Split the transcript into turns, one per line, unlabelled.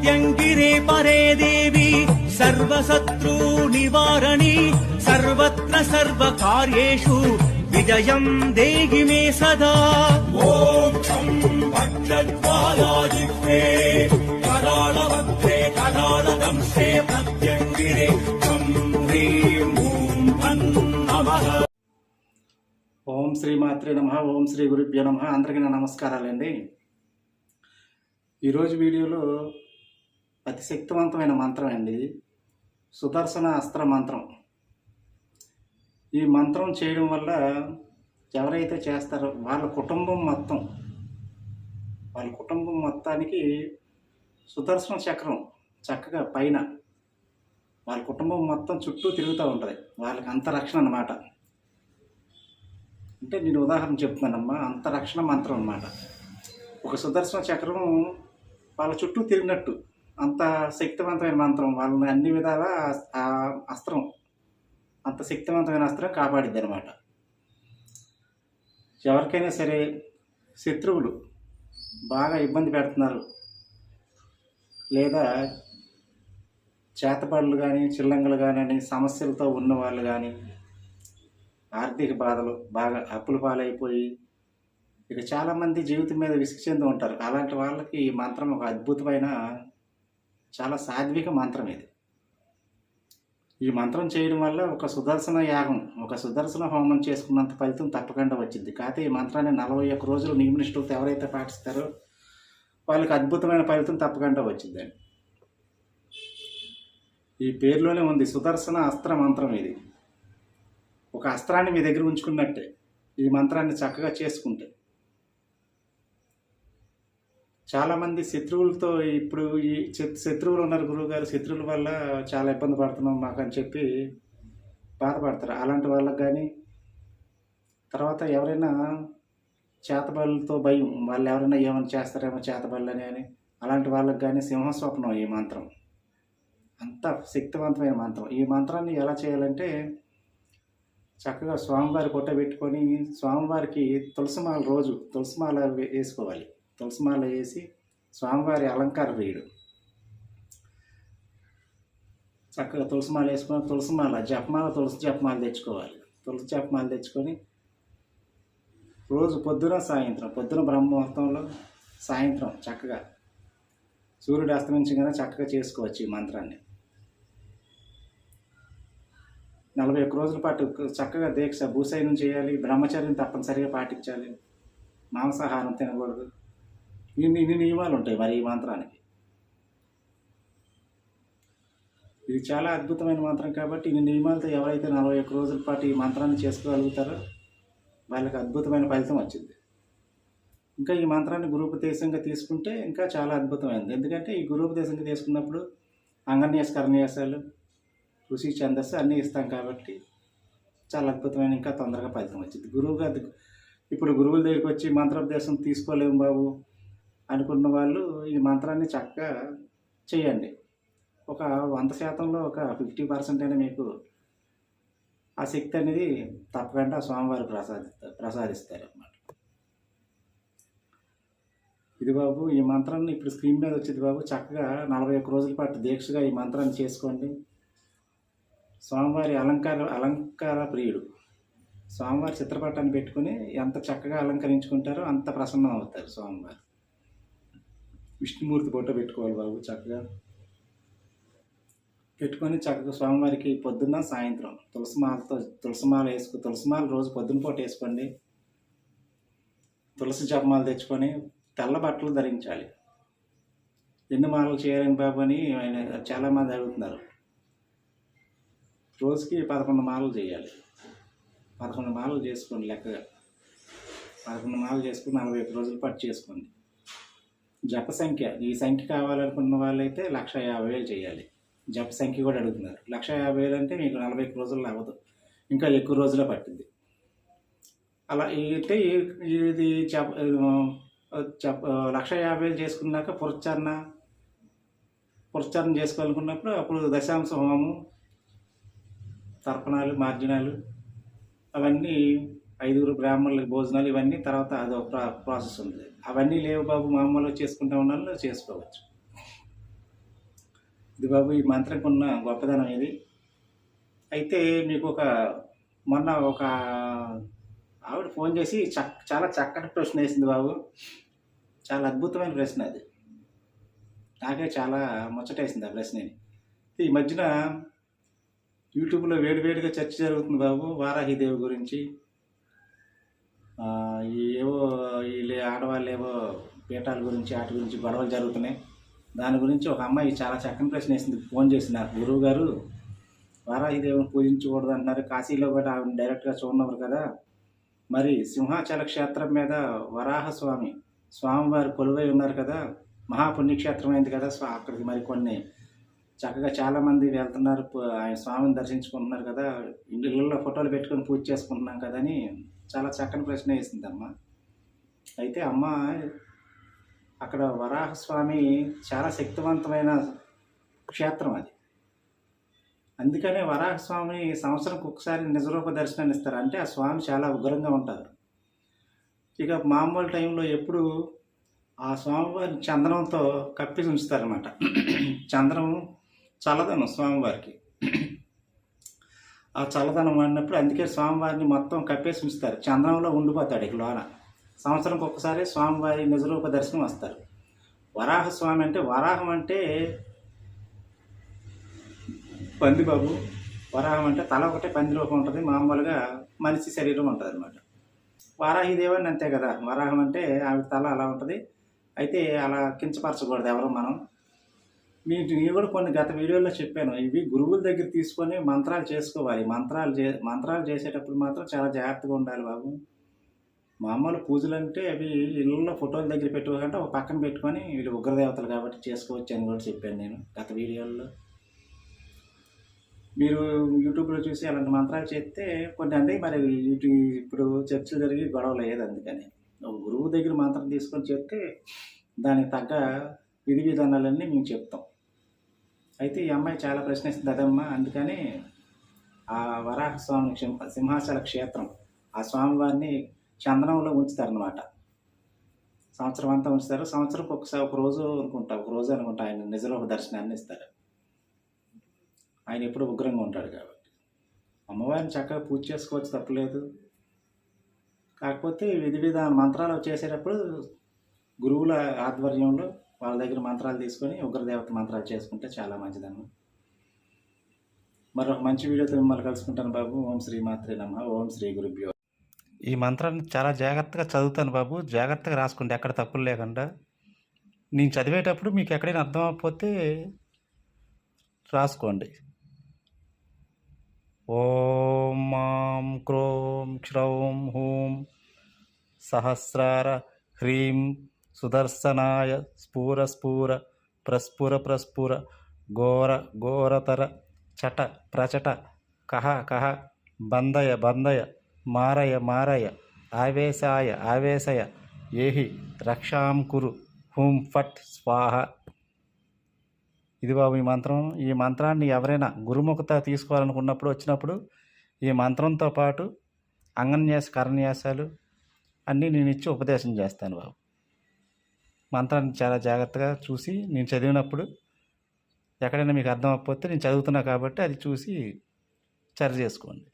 ప్రత్యంగిరే పరే దేవి సర్వశత్రూ నివారణి సర్వత్ర సర్వకార్యేషు విజయం దేహి మే సదా ఓం ఛం భద్రద్వాలాజిహ్వే కరాళవక్త్రే కరాళదంశే ప్రత్యంగిరే ఛం హ్రీం ఓం భన్ నమః
ఓం శ్రీ మాత్రే నమ ఓం శ్రీ గురుభ్యో నమ అందరికీ నా నమస్కారాలండి. ఈరోజు వీడియోలో అతి శక్తివంతమైన మంత్రం అండి ఇది. సుదర్శన అస్త్ర మంత్రం. ఈ మంత్రం చేయడం వల్ల ఎవరైతే చేస్తారో వాళ్ళ కుటుంబం మొత్తం వాళ్ళ కుటుంబం మొత్తానికి సుదర్శన చక్రం చక్కగా పైన వాళ్ళ కుటుంబం మొత్తం చుట్టూ తిరుగుతూ ఉంటుంది. వాళ్ళకి అంత రక్షణ అన్నమాట. అంటే నేను ఉదాహరణ చెప్తున్నానమ్మా అంత రక్షణ మంత్రం అన్నమాట. ఒక సుదర్శన చక్రం వాళ్ళ చుట్టూ తిరిగినట్టు అంత శక్తివంతమైన మంత్రం వాళ్ళని అన్ని విధాల ఆ అస్త్రం అంత శక్తివంతమైన అస్త్రం కాపాడిద్ది అనమాట ఎవరికైనా సరే శత్రువులు బాగా ఇబ్బంది పెడుతున్నారు. లేదా చేతబడులు కానీ చిల్లంగలు కానీ సమస్యలతో ఉన్న వాళ్ళు కానీ ఆర్థిక బాధలు బాగా అప్పుల పాలైపోయి ఇక చాలామంది జీవితం మీద విసుగు చెంది ఉంటారు. అలాంటి వాళ్ళకి ఈ మంత్రం ఒక అద్భుతమైన చాలా సాత్విక మంత్రం ఇది. ఈ మంత్రం చేయడం వల్ల ఒక సుదర్శన యాగం ఒక సుదర్శన హోమం చేసుకున్నంత ఫలితం తప్పకుండా వచ్చింది. కాకపోతే ఈ మంత్రాన్ని నలభై ఒక్క రోజులు నియమనిష్ఠులతో ఎవరైతే పాటిస్తారో వాళ్ళకి అద్భుతమైన ఫలితం తప్పకుండా వచ్చిందండి. ఈ పేరులోనే ఉంది సుదర్శన అస్త్ర మంత్రం ఇది. ఒక అస్త్రాన్ని మీ దగ్గర ఉంచుకున్నట్టే ఈ మంత్రాన్ని చక్కగా చేసుకుంటే. చాలామంది శత్రువులతో ఇప్పుడు ఈ శత్రువులు ఉన్నారు గురువు గారు శత్రువుల వల్ల చాలా ఇబ్బంది పడుతున్నాం మాకు అని చెప్పి బాధపడతారు. అలాంటి వాళ్ళకి కానీ తర్వాత ఎవరైనా చేతబళ్ళతో భయం వాళ్ళు ఎవరైనా ఏమైనా చేస్తారేమో చేతబళ్ళని అని అలాంటి వాళ్ళకి కానీ సింహస్వప్నం ఈ మంత్రం. అంత శక్తివంతమైన మంత్రం. ఈ మంత్రాన్ని ఎలా చేయాలంటే చక్కగా స్వామివారి పొట్ట పెట్టుకొని స్వామివారికి తులసిమాల రోజు తులసిమాల వేసుకోవాలి. తులసిమాల వేసి స్వామివారి అలంకార వేయడు చక్కగా తులసిమాల వేసుకొని తులసిమాల జపమాల తులసి జపమాల తెచ్చుకోవాలి. తులసి జపమాల తెచ్చుకొని రోజు పొద్దున సాయంత్రం పొద్దున బ్రహ్మముహూర్తంలో సాయంత్రం చక్కగా సూర్యుడు అస్తమించగానే చక్కగా చేసుకోవచ్చు ఈ మంత్రాన్ని. నలభై ఒక్క రోజుల పాటు చక్కగా దీక్ష భూసైనం చేయాలి బ్రహ్మచర్యం తప్పనిసరిగా పాటించాలి. మాంసాహారం తినకూడదు. ఇన్ని ఇన్ని నియమాలు ఉంటాయి మరి ఈ మంత్రానికి. ఇది చాలా అద్భుతమైన మంత్రం కాబట్టి ఇన్ని నియమాలతో ఎవరైతే నలభై ఒక్క రోజుల పాటు ఈ మంత్రాన్ని చేసుకోగలుగుతారో వాళ్ళకి అద్భుతమైన ఫలితం వచ్చింది. ఇంకా ఈ మంత్రాన్ని గురూపదేశంగా తీసుకుంటే ఇంకా చాలా అద్భుతమైనది ఎందుకంటే ఈ గురూపదేశంగా తీసుకున్నప్పుడు అంగన్యాస కర్ణ్యాసాలు ఋషి ఛందస్సు అన్నీ ఇస్తాం కాబట్టి చాలా అద్భుతమైన ఇంకా తొందరగా ఫలితం వచ్చింది. గురువుగా ఇప్పుడు గురువుల దగ్గరికి వచ్చి మంత్రోపదేశం తీసుకోలేము బాబు. అనుకున్న వాళ్ళు ఈ మంత్రాన్ని చక్కగా చేయండి. ఒక వంద శాతంలో ఒక ఫిఫ్టీ పర్సెంట్ అయినా మీకు ఆ శక్తి అనేది తప్పకుండా స్వామివారు ప్రసాదిస్తారు ప్రసాదిస్తారు అన్నమాట ఇది బాబు ఈ మంత్రాన్ని ఇప్పుడు స్క్రీన్ మీద వచ్చింది బాబు చక్కగా నలభై ఒక్క రోజుల పాటు దీక్షగా ఈ మంత్రాన్ని చేసుకోండి. స్వామివారి అలంకార అలంకార ప్రియుడు. స్వామివారి చిత్రపటాన్ని పెట్టుకుని ఎంత చక్కగా అలంకరించుకుంటారో అంత ప్రసన్నం అవుతారు స్వామివారు. విష్ణుమూర్తి ఫోటో పెట్టుకోవాలి బాబు చక్కగా. పెట్టుకొని చక్కగా స్వామివారికి పొద్దున్న సాయంత్రం తులసిమాలతో తులసిమాల వేసుకో తులసిమాల రోజు పొద్దున పూట వేసుకోండి. తులసి జపమాలు తెచ్చుకొని తెల్ల బట్టలు ధరించాలి. ఎన్ని మాలలు చేయాలని బాబు అని ఆయన చాలామంది అడుగుతున్నారు. రోజుకి పదకొండు మాలలు చేయాలి. పదకొండు మాలలు చేసుకోండి లెక్కగా. పదకొండు మాలలు చేసుకుని నలభై ఒక్క రోజులు పాటు చేసుకోండి. జప సంఖ్య. ఈ సంఖ్య కావాలనుకున్న వాళ్ళైతే లక్ష యాభై వేలు చేయాలి. జప సంఖ్య కూడా అడుగుతున్నారు. లక్ష యాభై వేలు అంటే మీకు నలభై రోజులు రోజుల్లో అవ్వదు. ఇంకా ఎక్కువ రోజులే పట్టింది. అలా అయితే ఇది చెప్ప చెప్ప లక్ష యాభై వేలు చేసుకున్నాక పురస్చరణ పురస్చరణ చేసుకోవాలనుకున్నప్పుడు అప్పుడు దశాంశ హోమము తర్పణాలు మార్జనాలు అవన్నీ ఐదుగురు బ్రాహ్మణులకు భోజనాలు ఇవన్నీ తర్వాత అదో ప్రా ప్రాసెస్ ఉంది అవన్నీ లేవు బాబు మామూలుగా చేసుకుంటా ఉన్న చేసుకోవచ్చు. ఇది బాబు ఈ మంత్రంకి ఉన్న గొప్పదనం ఇది. అయితే మీకు ఒక మొన్న ఒక ఆవిడ ఫోన్ చేసి చక్ చాలా చక్కటి ప్రశ్న వేసింది బాబు. చాలా అద్భుతమైన ప్రశ్న అది. నాకే చాలా ముచ్చటేసింది ఆ ప్రశ్నని. ఈ మధ్యన యూట్యూబ్లో వేడివేడిగా చర్చ జరుగుతుంది బాబు వారాహిదేవి గురించి. ఏవో వీళ్ళు ఆడవాళ్ళు ఏవో పీఠాల గురించి వాటి గురించి గొడవలు జరుగుతున్నాయి. దాని గురించి ఒక అమ్మాయి చాలా చక్కని ప్రశ్న వేసింది ఫోన్ చేసి నాకు. గురువు గారు వారాహిదేవిని పూజించకూడదు అంటున్నారు. కాశీలో కూడా ఆవిడ డైరెక్ట్గా చూడనವರು కదా. మరి సింహాచల క్షేత్రం మీద వరాహ స్వామి స్వామివారు కొలువై ఉన్నారు కదా. మహాపుణ్యక్షేత్రం అయింది కదా స్వా అక్కడికి మరి కొన్ని చక్కగా చాలామంది వెళ్తున్నారు. ఆయన స్వామిని దర్శించుకుంటున్నారు కదా. ఇళ్ళల్లో ఫోటోలు పెట్టుకొని పూజ చేసుకుంటున్నాం కదా అని చాలా చక్కని ప్రశ్న వేసింది అమ్మ అయితే అమ్మ అక్కడ వరాహస్వామి చాలా శక్తివంతమైన క్షేత్రం అది. అందుకనే వరాహస్వామి సంవత్సరంకి ఒకసారి నిజరూప దర్శనాన్ని ఇస్తారు. అంటే ఆ స్వామి చాలా ఉగ్రంగా ఉంటారు. ఇక మామూలు టైంలో ఎప్పుడు ఆ స్వామివారిని చందనంతో కప్పి ఉంచుతారనమాట చందనం చల్లదనం స్వామివారికి. ఆ చల్లదనం వాడినప్పుడు అందుకే స్వామివారిని మొత్తం కప్పేసి ఉంచుతారు. చందనంలో ఉండిపోతాడు ఇక లోన. సంవత్సరంకి ఒక్కసారి స్వామివారి నిజరూప దర్శనం వస్తారు. వరాహ స్వామి అంటే వరాహం అంటే పందిబాబు వరాహం అంటే తల ఒకటే పంది రూపం ఉంటుంది. మామూలుగా మనిషి శరీరం ఉంటుంది అనమాట వారాహిదేవని అంతే కదా. వరాహం అంటే ఆవిడ తల అలా ఉంటుంది. అయితే అలా కించపరచకూడదు ఎవరు మనం. నేను కూడా కొన్ని గత వీడియోలో చెప్పాను. ఇవి గురువుల దగ్గర తీసుకొని మంత్రాలు చేసుకోవాలి. మంత్రాలు చే మంత్రాలు చేసేటప్పుడు మాత్రం చాలా జాగ్రత్తగా ఉండాలి బాబు. మామూలు పూజలు అంటే అవి ఇళ్ళల్లో ఫోటోల దగ్గర పెట్టుకోకంటే ఒక పక్కన పెట్టుకొని వీళ్ళు ఉగ్రదేవతలు కాబట్టి చేసుకోవచ్చు అని కూడా చెప్పాను నేను గత వీడియోల్లో. మీరు యూట్యూబ్లో చూసి అలాంటి మంత్రాలు చేస్తే కొన్ని అంటే మరి ఇటు ఇప్పుడు చర్చలు జరిగి గొడవలు అయ్యేది అందుకని. ఒక గురువు దగ్గర మంత్రం తీసుకొని చెప్తే దానికి తగ్గ విధి విధానాలన్నీ మేము చెప్తాం. అయితే ఈ అమ్మాయి చాలా ప్రశ్నిస్తుంది అదమ్మా అందుకని ఆ వరాహ స్వామి సింహాచల క్షేత్రం ఆ స్వామివారిని చందనంలో ఉంచుతారనమాట సంవత్సరం అంతా ఉంచుతారు సంవత్సరం ఒకసారి ఒక రోజు అనుకుంటా ఒక రోజు అనుకుంటా ఆయన నిజరూప దర్శనాన్ని ఇస్తారు. ఆయన ఎప్పుడు ఉగ్రంగా ఉంటాడు కాబట్టి. అమ్మవారిని చక్కగా పూజ చేసుకోవచ్చు తప్పలేదు. కాకపోతే విధి విధాన మంత్రాలు చేసేటప్పుడు గురువుల ఆధ్వర్యంలో వాళ్ళ దగ్గర మంత్రాలు తీసుకొని ఉగ్రదేవత మంత్రాలు చేసుకుంటే చాలా మంచిదన్న మరొక మంచి వీడియోతో మిమ్మల్ని కలుసుకుంటాను బాబు. ఓం శ్రీ మాత్రే నమ. ఓం శ్రీ గురుభ్యో. ఈ మంత్రాన్ని చాలా జాగ్రత్తగా చదువుతాను బాబు. జాగ్రత్తగా రాసుకోండి ఎక్కడ తప్పులు లేకుండా. నేను చదివేటప్పుడు మీకు ఎక్కడైనా అర్థం అవ్వకపోతే రాసుకోండి. ఓం మాం క్రోం క్షౌం హూం సహస్రార హ్రీం సుదర్శనాయ స్ఫూర స్ఫూర ప్రస్ఫుర ప్రస్ఫుర ఘోర ఘోరతర చట ప్రచట కహ కహ బందయ బందయ మారయ మారయ ఆవేశాయ ఆవేశయ ఏహి రక్షాం కురు హూం ఫట్ స్వాహ. ఇది బాబు ఈ మంత్రం. ఈ మంత్రాన్ని ఎవరైనా గురుముఖత తీసుకోవాలనుకున్నప్పుడు వచ్చినప్పుడు ఈ మంత్రంతో పాటు అంగన్యాస కరన్యాసాలు అన్నీ నేను ఇచ్చి ఉపదేశం చేస్తాను బాబు. మంత్రాన్ని చాలా జాగ్రత్తగా చూసి నేను చదివినప్పుడు ఎక్కడైనా మీకు అర్థం అవ్వకపోతే నేను చదువుతున్నా కాబట్టి అది చూసి సరి చేసుకోండి.